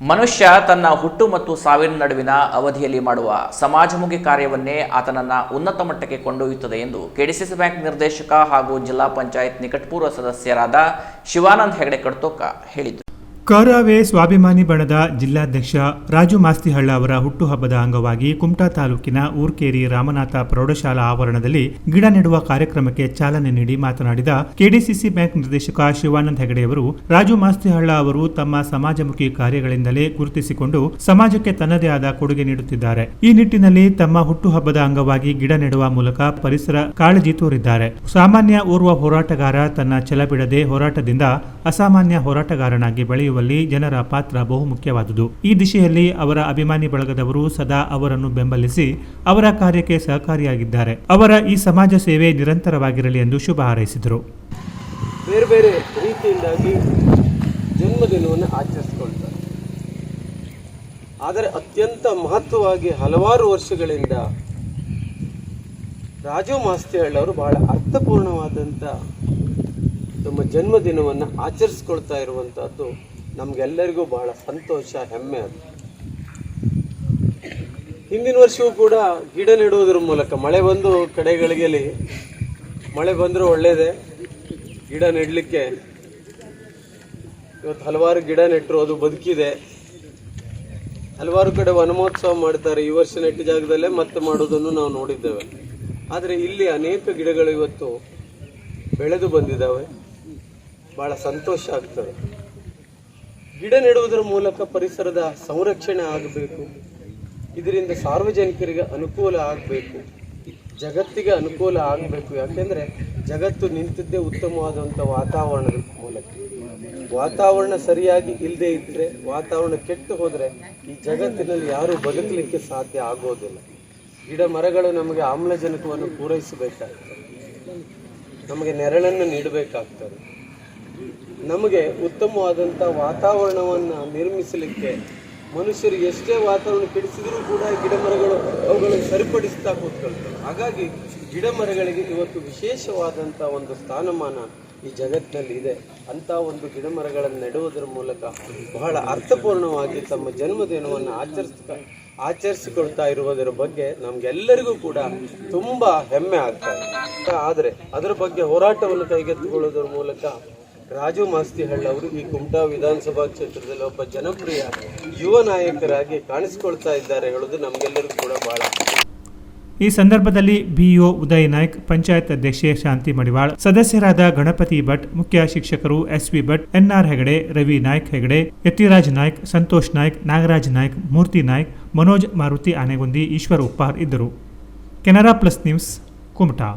ಮನುಷ್ಯ ತನ್ನ ಹುಟ್ಟು ಮತ್ತು ಸಾವಿನ ನಡುವಿನ ಅವಧಿಯಲ್ಲಿ ಮಾಡುವ ಸಮಾಜಮುಖಿ ಕಾರ್ಯವನ್ನೇ ಆತನನ್ನ ಉನ್ನತ ಮಟ್ಟಕ್ಕೆ ಕೊಂಡೊಯ್ಯುತ್ತದೆ ಎಂದು ಕೆಡಿಸಿಸಿ ಬ್ಯಾಂಕ್ ನಿರ್ದೇಶಕ ಹಾಗೂ ಜಿಲ್ಲಾ ಪಂಚಾಯತ್ ನಿಕಟಪೂರ್ವ ಸದಸ್ಯರಾದ ಶಿವಾನಂದ್ ಹೆಗಡೆ ಕಡ್ತೋಕ ಹೇಳಿದರು. ಕರಾವೆ ಸ್ವಾಭಿಮಾನಿ ಬಣದ ಜಿಲ್ಲಾಧ್ಯಕ್ಷ ರಾಜು ಮಾಸ್ತಿಹಳ್ಳ ಅವರ ಹುಟ್ಟುಹಬ್ಬದ ಅಂಗವಾಗಿ ಕುಮಟಾ ತಾಲೂಕಿನ ಊರ್ಕೇರಿ ರಾಮನಾಥ ಪ್ರೌಢಶಾಲಾ ಆವರಣದಲ್ಲಿ ಗಿಡ ನೆಡುವ ಕಾರ್ಯಕ್ರಮಕ್ಕೆ ಚಾಲನೆ ನೀಡಿ ಮಾತನಾಡಿದ ಕೆಡಿಸಿಸಿ ಬ್ಯಾಂಕ್ ನಿರ್ದೇಶಕ ಶಿವಾನಂದ ಹೆಗಡೆಯವರು, ರಾಜು ಮಾಸ್ತಿಹಳ್ಳ ಅವರು ತಮ್ಮ ಸಮಾಜಮುಖಿ ಕಾರ್ಯಗಳಿಂದಲೇ ಗುರುತಿಸಿಕೊಂಡು ಸಮಾಜಕ್ಕೆ ತನ್ನದೇ ಆದ ಕೊಡುಗೆ ನೀಡುತ್ತಿದ್ದಾರೆ. ಈ ನಿಟ್ಟಿನಲ್ಲಿ ತಮ್ಮ ಹುಟ್ಟುಹಬ್ಬದ ಅಂಗವಾಗಿ ಗಿಡ ನೆಡುವ ಮೂಲಕ ಪರಿಸರ ಕಾಳಜಿ ತೋರಿದ್ದಾರೆ. ಸಾಮಾನ್ಯ ಓರ್ವ ಹೋರಾಟಗಾರ ತನ್ನ ಛಲ ಬಿಡದೆ ಹೋರಾಟದಿಂದ ಅಸಾಮಾನ್ಯ ಹೋರಾಟಗಾರನಾಗಿ ಬೆಳೆಯುವಲ್ಲಿ ಜನರ ಪಾತ್ರ ಬಹುಮುಖ್ಯವಾದುದು ಈ ದಿಶೆಯಲ್ಲಿ ಅವರ ಅಭಿಮಾನಿ ಬಳಗದವರು ಸದಾ ಅವರನ್ನು ಬೆಂಬಲಿಸಿ ಅವರ ಕಾರ್ಯಕ್ಕೆ ಸಹಕಾರಿಯಾಗಿದ್ದಾರೆ. ಅವರ ಈ ಸಮಾಜ ಸೇವೆ ನಿರಂತರವಾಗಿರಲಿ ಎಂದು ಶುಭ ಹಾರೈಸಿದರು. ಬೇರೆ ಬೇರೆ ರೀತಿಯಿಂದಾಗಿ ಜನ್ಮದಿನವನ್ನು ಆಚರಿಸಿಕೊಳ್ತಾರೆ. ಆದರೆ ಅತ್ಯಂತ ಮಹತ್ವವಾಗಿ ಹಲವಾರು ವರ್ಷಗಳಿಂದ ರಾಜು ಮಾಸ್ತಿಹಳ್ಳವರು ಬಹಳ ಅರ್ಥಪೂರ್ಣವಾದಂಥ ತಮ್ಮ ಜನ್ಮದಿನವನ್ನು ಆಚರಿಸ್ಕೊಳ್ತಾ ಇರುವಂಥದ್ದು ನಮಗೆಲ್ಲರಿಗೂ ಬಹಳ ಸಂತೋಷ, ಹೆಮ್ಮೆ ಅದು. ಹಿಂದಿನ ವರ್ಷವೂ ಕೂಡ ಗಿಡ ನೆಡುವುದರ ಮೂಲಕ ಮಳೆ ಬಂದು ಕಡೆಗಳಿಗೆಲಿ ಮಳೆ ಬಂದರೂ ಒಳ್ಳೆಯದೇ ಗಿಡ ನೆಡಲಿಕ್ಕೆ. ಇವತ್ತು ಹಲವಾರು ಗಿಡ ನೆಟ್ಟರು ಅದು ಬದುಕಿದೆ. ಹಲವಾರು ಕಡೆ ವನಮಹೋತ್ಸವ ಮಾಡ್ತಾರೆ, ಈ ವರ್ಷ ನೆಟ್ಟ ಜಾಗದಲ್ಲೇ ಮತ್ತೆ ಮಾಡೋದನ್ನು ನಾವು ನೋಡಿದ್ದೇವೆ. ಆದರೆ ಇಲ್ಲಿ ಅನೇಕ ಗಿಡಗಳು ಇವತ್ತು ಬೆಳೆದು ಬಂದಿದ್ದಾವೆ. ಭಾಳ ಸಂತೋಷ ಆಗ್ತದೆ. ಗಿಡ ನೆಡುವುದರ ಮೂಲಕ ಪರಿಸರದ ಸಂರಕ್ಷಣೆ ಆಗಬೇಕು. ಇದರಿಂದ ಸಾರ್ವಜನಿಕರಿಗೆ ಅನುಕೂಲ ಆಗಬೇಕು. ಜಗತ್ತಿಗೆ ಅನುಕೂಲ ಆಗಬೇಕು. ಯಾಕೆಂದರೆ ಜಗತ್ತು ನಿಂತಿದ್ದೇ ಉತ್ತಮವಾದಂಥ ವಾತಾವರಣದ ಮೂಲಕ. ವಾತಾವರಣ ಸರಿಯಾಗಿ ಇಲ್ಲದೆ ಇದ್ದರೆ ವಾತಾವರಣ ಕೆಟ್ಟು ಹೋದರೆ ಈ ಜಗತ್ತಿನಲ್ಲಿ ಯಾರೂ ಬದುಕಲಿಕ್ಕೆ ಸಾಧ್ಯ ಆಗೋದಿಲ್ಲ. ಗಿಡ ಮರಗಳು ನಮಗೆ ಆಮ್ಲಜನಕವನ್ನು ಪೂರೈಸಬೇಕಾಗ್ತದೆ. ನಮಗೆ ನೆರಳನ್ನು ನೀಡಬೇಕಾಗ್ತದೆ. ನಮಗೆ ಉತ್ತಮವಾದಂಥ ವಾತಾವರಣವನ್ನು ನಿರ್ಮಿಸಲಿಕ್ಕೆ ಮನುಷ್ಯರು ಎಷ್ಟೇ ವಾತಾವರಣ ಕೆಡಿಸಿದರೂ ಕೂಡ ಗಿಡ ಮರಗಳು ಅವುಗಳನ್ನು ಸರಿಪಡಿಸ್ತಾ ಕೂತ್ಕೊಳ್ತವೆ. ಹಾಗಾಗಿ ಗಿಡ ಮರಗಳಿಗೆ ಇವತ್ತು ವಿಶೇಷವಾದಂಥ ಒಂದು ಸ್ಥಾನಮಾನ ಈ ಜಗತ್ತಿನಲ್ಲಿ ಇದೆ. ಅಂಥ ಒಂದು ಗಿಡ ಮರಗಳನ್ನು ನೆಡುವುದರ ಮೂಲಕ ಬಹಳ ಅರ್ಥಪೂರ್ಣವಾಗಿ ತಮ್ಮ ಜನ್ಮದಿನವನ್ನು ಆಚರಿಸ ಆಚರಿಸಿಕೊಳ್ತಾ ಇರುವುದರ ಬಗ್ಗೆ ನಮಗೆಲ್ಲರಿಗೂ ಕೂಡ ತುಂಬ ಹೆಮ್ಮೆ ಆಗ್ತಾ ಆದರೆ ಅದರ ಬಗ್ಗೆ ಹೋರಾಟವನ್ನು ಕೈಗೆತ್ತಿಕೊಳ್ಳುವುದರ ಮೂಲಕ ರಾಜು ಮಾಸ್ತಿಹಳ್ಳ ಅವರು ಈ ಕುಮಟಾ ವಿಧಾನಸಭಾ ಕ್ಷೇತ್ರದಲ್ಲಿ ಒಬ್ಬ ಜನಪ್ರಿಯ ಯುವ ನಾಯಕರಾಗಿ ಕಾಣಿಸಿಕೊಳ್ತಾ ಇದ್ದಾರೆ ಹೇಳೋದು ನಮಗೆಲ್ಲರಿಗೂ ಕೂಡ ಬಹಳ ಈ ಸಂದರ್ಭದಲ್ಲಿ ಬಿಇಒ ಉದಯ್ ನಾಯ್ಕ್, ಪಂಚಾಯತ್ ಅಧ್ಯಕ್ಷೆ ಶಾಂತಿ ಮಡಿವಾಳ್, ಸದಸ್ಯರಾದ ಗಣಪತಿ ಭಟ್, ಮುಖ್ಯ ಶಿಕ್ಷಕರು ಎಸ್ವಿ ಭಟ್, ಎನ್ಆರ್ ಹೆಗಡೆ, ರವಿ ನಾಯ್ಕ್ ಹೆಗಡೆ, ಯತಿರಾಜ್ ನಾಯ್ಕ್, ಸಂತೋಷ್ ನಾಯ್ಕ್, ನಾಗರಾಜ್ ನಾಯ್ಕ್, ಮೂರ್ತಿ ನಾಯ್ಕ್, ಮನೋಜ್ ಮಾರುತಿ ಆನೆಗೊಂದಿ, ಈಶ್ವರ್ ಉಪ್ಪಾರ್ ಇದ್ದರು. Canara plus news, Kumta.